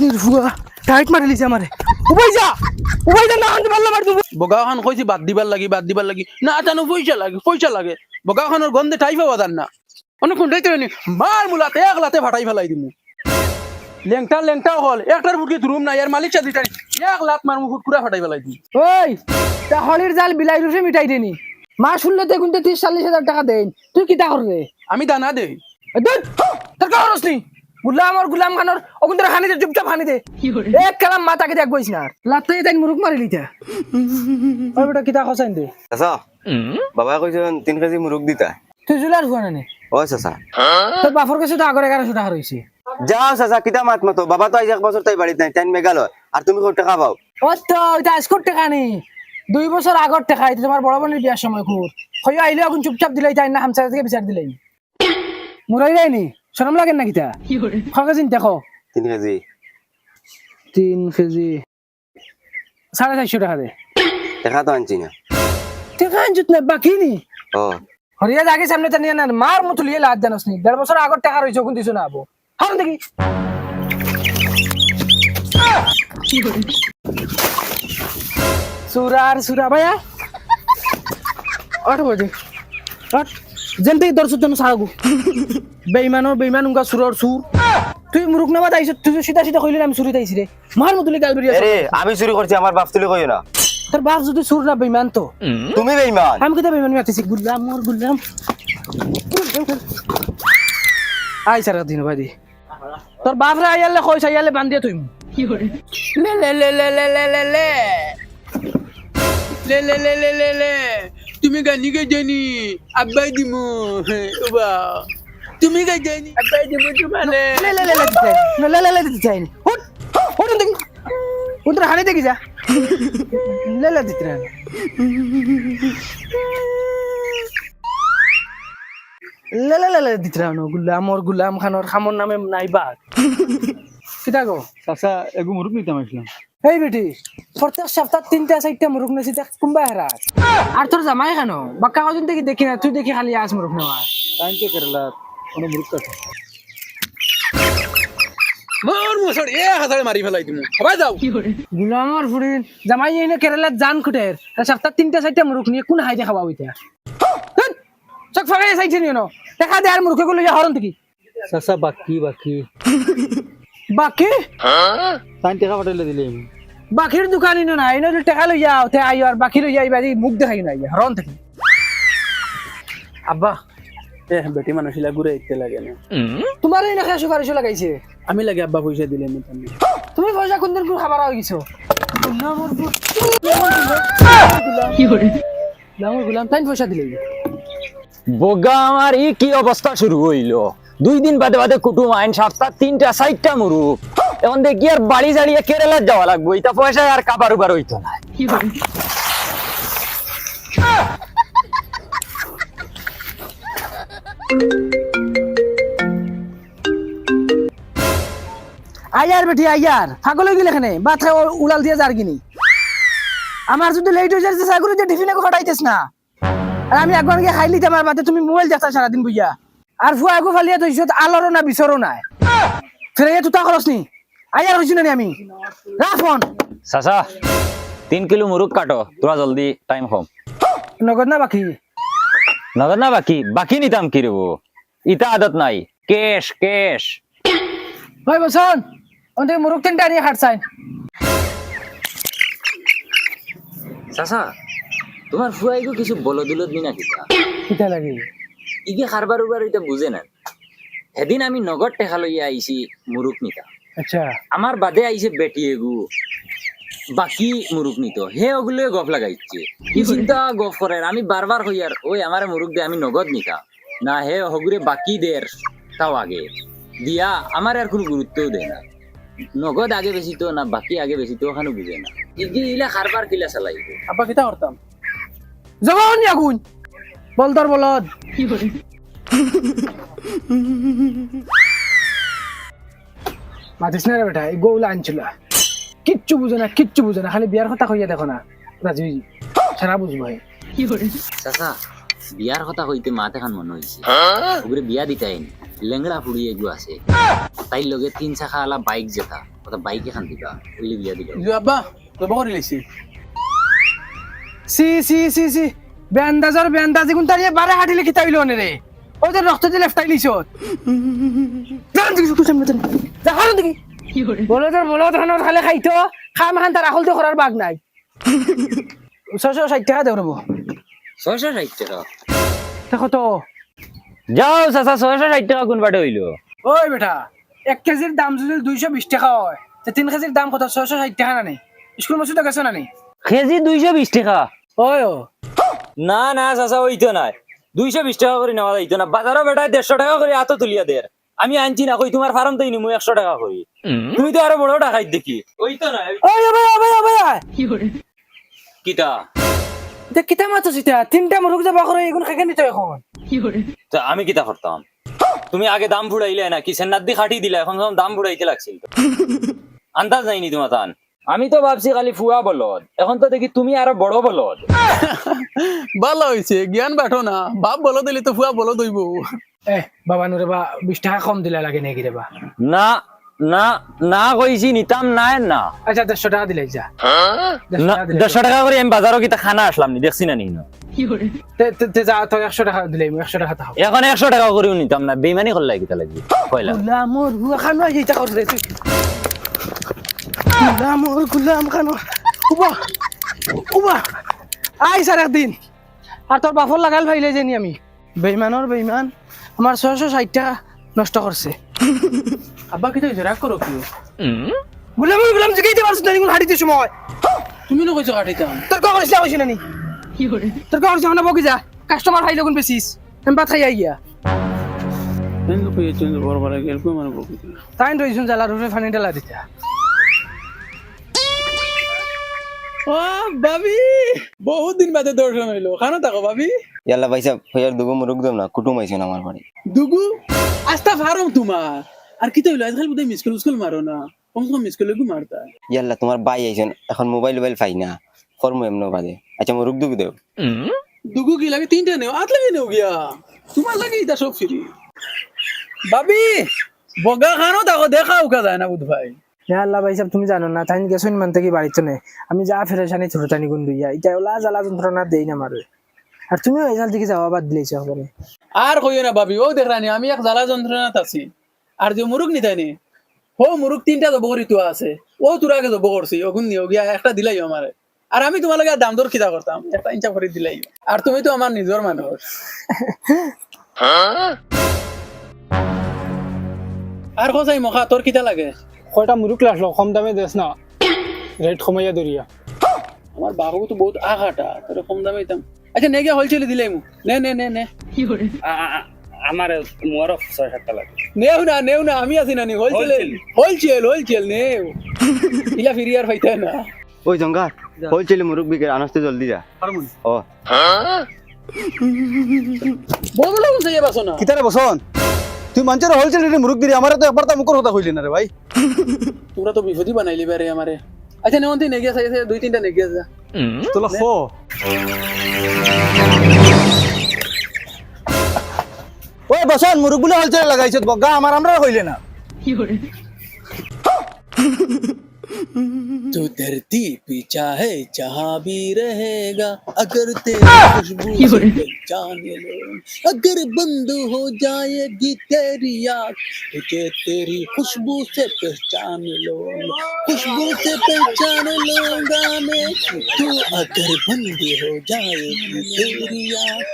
নির্ভুয়া tight মারি লিছে আমারে। উবাই যা উবাই যা না আনতে পারলাম আর বগাখান কইছি বাদ দিবার লাগি বাদ দিবার লাগি। না জানো পয়সা লাগে পয়সা লাগে। বগাখানের গন্ধে না। মার মুলাতে এক লাতে ফাটাই ফেলাই দিমু। লেংটা লেংটাও হল একটার ফুটকি ধরুম না ইয়ার মালিক চাদি টাই এক লাত মার মুখ কুড়া ফাটাই ফেলাই দিই ওই তা হলির জাল বিলাই রুসে মিটাই দেনি। মা শুনলে দেখুন তো তিরিশ চল্লিশ হাজার টাকা দেন। তুই কিতা করবে? আমি দানা দেই। তোর কারণ নি গুলাম আর গুলাম খানোর থেকে হানি দে চুপচাপ হানি দে। এক কালাম মাতাকে দেখ না লাতে তাই মুরুক মারি লিতা। ওই বেটা কিতা খসাইন দে। চাচা বাবাই কইছেন তিন কেজি মুরগ দিতা। তুই জুলার হুয়া না? ও চাচা। তোর বাপর কাছে তো আগর এগারোশো টাকা রয়েছে যাও চাচা কিতা মাত মাতো। বাবা তো আজ এক বছর তাই বাড়িতে নাই তাই মেঘালয়। আর তুমি কত টাকা পাও? ও তো এটা আজকর টাকা নেই দুই বছর আগর টাকা এটা তোমার বড় বোনের বিয়ার সময় খুব হয়ে আইলে এখন চুপচাপ দিলাই তাই না হামসা থেকে বিচার দিলাই। মুরাই যায়নি শরম লাগে না কিতা? খরকা চিন্তা দেখো তিন কেজি। তিন কেজি। সাড়ে চারশো টাকা দে। টাকা তো আনছি না। টাকা আনজুত না বাকি নি? ও হরিয়া জাগে সামনে তা নিয়ে না মার মতো লিয়ে লাদ জানাস নি? দেড় বছর আগর টাকা রয়েছে ওখান দিছো না আবো? হারুন দেখি সুরার সুরা ভাইয়া আট বাজে আট যেনতে দর্শক জন সারাগু বেইমানো বেইমান উনকা সুরর সুর তুই মুরুক নামা তাইছ তুই সিধা সিধা কইলি আমি সুরি তাইছি রে মার মতো গাল বেরিয়ে আরে আমি চুরি করছি আমার বাপ তুলি কইও না তোর বাপ যদি সুর না বেইমান তো তুমি বেইমান আমি কোথায় বেইমান মারতেছি গুল্লাম মোর গুল্লাম আই সারা দিন বাদি তোর বাপ রে আইয়ালে কইছ আইয়ালে বান্ধিয়ে তুই লে লে লে লে লে লে লে লে লে লে লে লে লে লে তুমি গানি গে জানি আব্বাই দিমু ওবা তুমি গে জানি আব্বাই দিমু তোমালে। লে লে লে লে লে লে লে দিতে চাই হুট হুট দেখি উতরা হানে দেখি যা। লে লে দিতে না। লে লে লে লে দিতে না। গুলাম ওর গুলাম খানোর খামর নামে নাই বাদ কিতা গো? চাচা এগু মুরুক নিতাম আসলাম। এই বেটি প্রত্যেক সপ্তাহ তিনটা চারটা মুরুখ নেছি দেখ কোনবা হেরাস আর তোর জামাই কেন? বাক্কা কজন দেখি দেখি না তুই দেখি খালি আস মুরুখ নেওয়া টাইম তো কেরালা কোনো মুরুক কাটে মোর মুসড় এ হাজারে মারি ফেলাই দিমু। সবাই যাও। গুলামর জামাই এনে কেরালাত জান খুটের আর সপ্তাহ তিনটা চারটা মুরুখ নিয়ে কোন হাইতে খাবা হইতা চক ফাগাই চাইছে নিয়ে ন দেখা দে আর মুরুখে গুলো হরন দেখি। চাচা বাকি বাকি। বাকি? টাইম টাকা পাঠাইলে দিলে বাকির দোকান না ইনো টাকা লই যাও তে আইও আর বাকি লই যাইবা মুখ দেখাই না হরন দেখি আব্বা এ বেটি মানুষ ইলা ঘুরে ইতে লাগে না। তোমার এই নাকি সুপারিশ লাগাইছে? আমি লাগে আব্বা পয়সা দিলে আমি তামনি তুমি পয়সা কোন দিন খাবার হয়ে গেছো? গুলাম গুলাম তাই পয়সা দিলে। বগা আমার ই কি অবস্থা শুরু হইল? দুই দিন বাদে বাদে কুটুম আইন সাতটা তিনটা চারটা মুরু। এখন দেখি আর বাড়ি জাড়িয়ে কেরালা যাওয়া লাগবে এটা পয়সা আর কাবার উবার হইতো না। আয়ার বেটি আয়ার পাগল হয়ে গেলে এখানে খাই উড়াল দিয়ে যার কিনি আমার যদি লেট হয়ে যাচ্ছে সাগুরি যে টিফিনে ফাটাইতেস না। আর আমি একবার গিয়ে খাই লিতে আমার বাদে তুমি মোবাইল দেখতা সারাদিন বুঝিয়া আর ফুয়া আগু ফালিয়া তো ইসত আলোরও না বিচরও নাই। ফেরে তুতা খরচ নি? আয়ার হইছি না নি আমি? রাখ ফোন চাচা তিন কিলো মুরুক কাটো তোরা জলদি টাইম কম নগদ না বাকি? নগদ না বাকি? বাকি নিতাম কি রেবো ইটা আদত নাই। কেশ কেশ। হয় বসন ওন থেকে মুরুখ তিনটা নিয়ে খাটছাই চাচা তোমার ফুয়াইগো কিছু বলো দিল দিনা কিতা কিতা লাগে। ইগে খারবার উবার এটা বুঝে না সেদিন আমি নগদ টেকা লইয়া আইছি মুরুক নিতা আচ্ছা। আমার বাদে আইছে বেটি এগু। বাকি মুরুক নিত হে ওগুলো গফ লাগাইছে। ই চিন্তা গফ করে আমি বারবার হইয়ার ওই আমার মুরুক দে আমি নগদ নিতা না হে হগুরে বাকি দের তাও আগে। দিয়া আমার আর কোনো গুরুত্বও দেয় না। নগদ আগে বেশি তো না বাকি আগে বেশি তো ওখানে বুঝে না। ইগি ইলা খারবার কিলা চালাইব। আব্বা কিতা করতাম জবান আগুন! বলদর বলদ। মাতিস না রে বেটা এই গৌলা আনছিল। কিচ্ছু বুঝে না কিচ্ছু বুঝে না খালি বিয়ার কথা কইয়া দেখো না। রাজু সারা বুঝব চাচা বিয়ার কথা হইতে মাতে খান মনে হইছে। ওগুলো বিয়া দিতে আইনি লেংড়া ফুড়ি এগু আছে। তাই লগে তিন চাকা আলা বাইক যেতা ওটা বাইক এখান দিবা ওইলে বিয়া দিল ইজু আব্বা তো বকরি লাইছি সি সি সি সি। বেন্দাজর বেন্দাজি কোন তারিয়ে বারে হাঁটিলে খিতা হইল রে। ওই যে রক্ত দিয়ে লেফটাই লিছ বলো তোর বলো তখন খালে খাইতো? খাম খান তার আখল তো করার বাঘ নাই। ছয়শো ষাট টাকা দেব ছয়শো ষাট টাকা? দেখো তো। যাও চাচা ছয়শো ষাট টাকা কোন বাটে হইল? ওই বেটা এক কেজির দাম যদি দুইশো বিশ টাকা হয় তা তিন কেজির দাম কত? ছয়শো ষাট টাকা না নেই স্কুল মাসুদ গেছো না নেই কেজি দুইশো বিশ টাকা? ওই ও। না না চাচা ওইতো নাই। দুইশো বিশ টাকা করে নেওয়া যাইতো না বাজারও বেটায় দেড়শো টাকা করে এত তুলিয়া দের আমি আনছি না কই তোমার ফার্ম তাই নিমু একশো টাকা করি তুমি তো আরও বড় টাকাই দেখি। ওই ভাই ভাই কিতা? কিতা মাছ সিটা তিনটা মুরুখ যাবা করে এগুলো খেকে নিত এখন। তা আমি কিতা করতাম তুমি আগে দাম ফুড়াইলে না কি সেন্নার দি খাটি দিলা এখন দাম ফুড়াইতে লাগছিল। আন্দাজ নাইনি তোমার তান আমি তো ভাবছি খালি ফুয়া বলদ। এখন তো দেখি তুমি আরও বড় বলদ। ভালো হয়েছে জ্ঞান বাটো না। বাপ বলো দিলে তো ফুয়া বলো দইব এ বাবা নুরে বা বিশ টাকা কম দিলে লাগে নাকি রে বা? না না না কইছি নিতাম নাই না। আচ্ছা দেড়শো টাকা দিলে যা। দেড়শো টাকা দিলে। দেড়শো টাকা করে আমি বাজারও কিতা খানা আসলাম নি দেখছি না এখন একশো টাকা করেও নিতাম না বেমানি করলে কিতা লাগবে কয়লা কর তুই গুলামর গুলাম খানো। উবা উবা। আই স্যার একদিন। আর তোর বাপর লাগাল ভাইলে জানি আমি। বেইমানর বেইমান আমার ছয়শো ষাট টাকা নষ্ট করছে আব্বা কি হয়েছে রাগ করো কি গুলামর গুলাম জিগাইতে পারছিস না হাঁটিতে সময় তুমি না কইছো কাটিতাম তোর কা করিস কইছি না? নি তোর কা করিস না বকি যা। কাস্টমার হাই লগন বেশিস আমি ভাত খাই আইয়া কিন্তু কইছো বড় বড় গেল কই মানে বকি তাই রইছুন জ্বালা রুফে ফানি ডালা দিতা। ও ভাবি। বহুত দিন বাদে দর্শন হইল। খানো থাকো ভাবি। ইয়াল্লা দুগো মুরুক দম না কুটুম আইছেন আমার বাড়ি দুগু? আস্তা ফারম তোমার আর কি তো হইল আজকাল বোধহয় মিসকল উস্কল মারো না। কম কম মিসকল গু মারতা ইয়াল্লা তোমার বাই আইছেন এখন মোবাইল মোবাইল পাই না। কর্ম এমন বাদে। আচ্ছা মুরুক দুগ দেও দুগু কি লাগে তিনটা নেও আট লাগে নেও গিয়া। তোমার লাগে ইটা সব ফ্রি ভাবি বগা খানো থাকো দেখা উকা যায় না বুধ ভাই হে আল্লাহ ভাই সাহেব তুমি জানো না? তাই গেছুন মান থেকে বাড়িতে নে। আমি যা ফেরেশানি ছোট টানি গুন দুইয়া এটা ওলা জ্বালা যন্ত্রণা দেই না মারে। আর তুমিও এই দিকে যাওয়া বাদ দিলেছ করে আর কইও না ভাবি ও দেখ রানি আমি এক জ্বালা যন্ত্রণাত আছি। আর যে মুরুগ নিতানি হো মুরুগ তিনটা জব করি তো আছে। ও তোর আগে জব করছি ওগুন নিও গিয়া একটা দিলাই আমারে। আর আমি তোমার লাগে দাম দর খিতা করতাম একটা ইঞ্চা করে দিলাই। আর তুমি তো আমার নিজর মানুষ। আর কোথায় মখা তোর কিতা লাগে? কয়টা মুরুক লাসলো কম দামে দেস না। রেট কমাইয়া দরিয়া আমার বাবু তো বহুত আঘাটা তোর কম দামে দিতাম আচ্ছা নে গিয়া হোলসেলে দিলাই মু নে নে নে নে? আমার মোরও ছয় সাতটা লাগে। নেও না নেও না আমি আছি না নি হোলসেল হোলসেল হোলসেল নেও। ইলা ফিরি আর পাইতে না। ওই জঙ্গা হলছেল মুরুক বিকে আনস্তে জলদি যা। ও বলছে এ বাসো কিতারে বসন তুই মানুষের হোলসেল রেটে মুরুক দিলি আমার তো একবার তো মুখর কথা কইলি না রে ভাই। তোরা তো বিপদই বানাইলি বারে আমারে। আচ্ছা নেওয়ান তুই নেগিয়া চাইছে দুই তিনটা নেগিয়া যা তোলা ফো। ওই বসন মুরুক বলে হোলসেল লাগাইছ বগা আমার আমরা হইলে না। तू धरती पे चाहे जहाँ भी रहेगा। अगर तेरी खुशबू से पहचाने लो अगर बंद हो जाएगी तेरी आँख तुझे तेरी खुशबू से पहचान लो। खुशबू से पहचान लूँगा मैं तू अगर बंद हो जाएगी तेरी आँख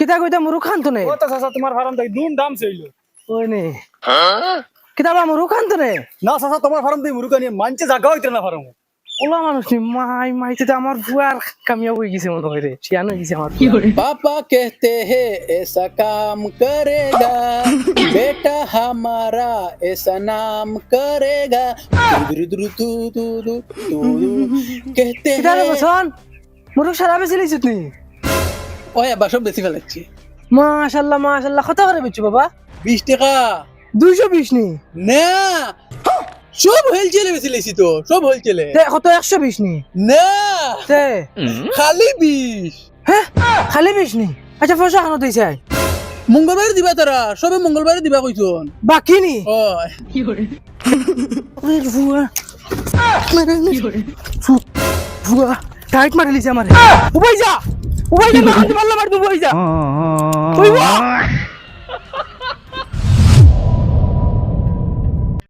কিতা কইতা মুরু খান তো নে ও তো চাচা তোমার ফার্ম থেকে দুম দাম চাইলো ওই নে কিতা বা মুরু খান তো নে না চাচা তোমার ফার্ম থেকে মুরুক আনিয়ে মানছে জাগা হইতে না ফার্ম ওলা মানুষ নি মাই মাইতে তো আমার বুয়ার কামিয়াব হয়ে গেছে মনে হয় রে শিয়ান হয়ে গেছে আমার पापा कहते हैं ऐसा काम करेगा बेटा हमारा ऐसा नाम करेगा दुरु दुरु दु दु दु दु दु। कहते কিতা রে हैं বসন মুরুক সারা বেশি লিছিস নি ওই আবার সব বেশি ফেলাচ্ছি। মাশাল্লাহ মাশাল্লাহ। কত করে বেচু বাবা? বিশ টাকা। দুইশো বিশ নি? না। সব হোলসেলে বেশি লেছি তো সব হোলসেলে কত একশো বিশ নি? না। খালি বিশ। হ্যাঁ খালি বিশ নি? আচ্ছা পয়সা খানো দিছে? মঙ্গলবারে দিবা তারা সবে মঙ্গলবারে দিবা কইছন। বাকি নি? ওই। ভুয়া। ভুয়া। টাইট মারি লিছে আমারে। উবাই যা! উবাই যা হাতে পাল্লা মারবো ওই যা ওই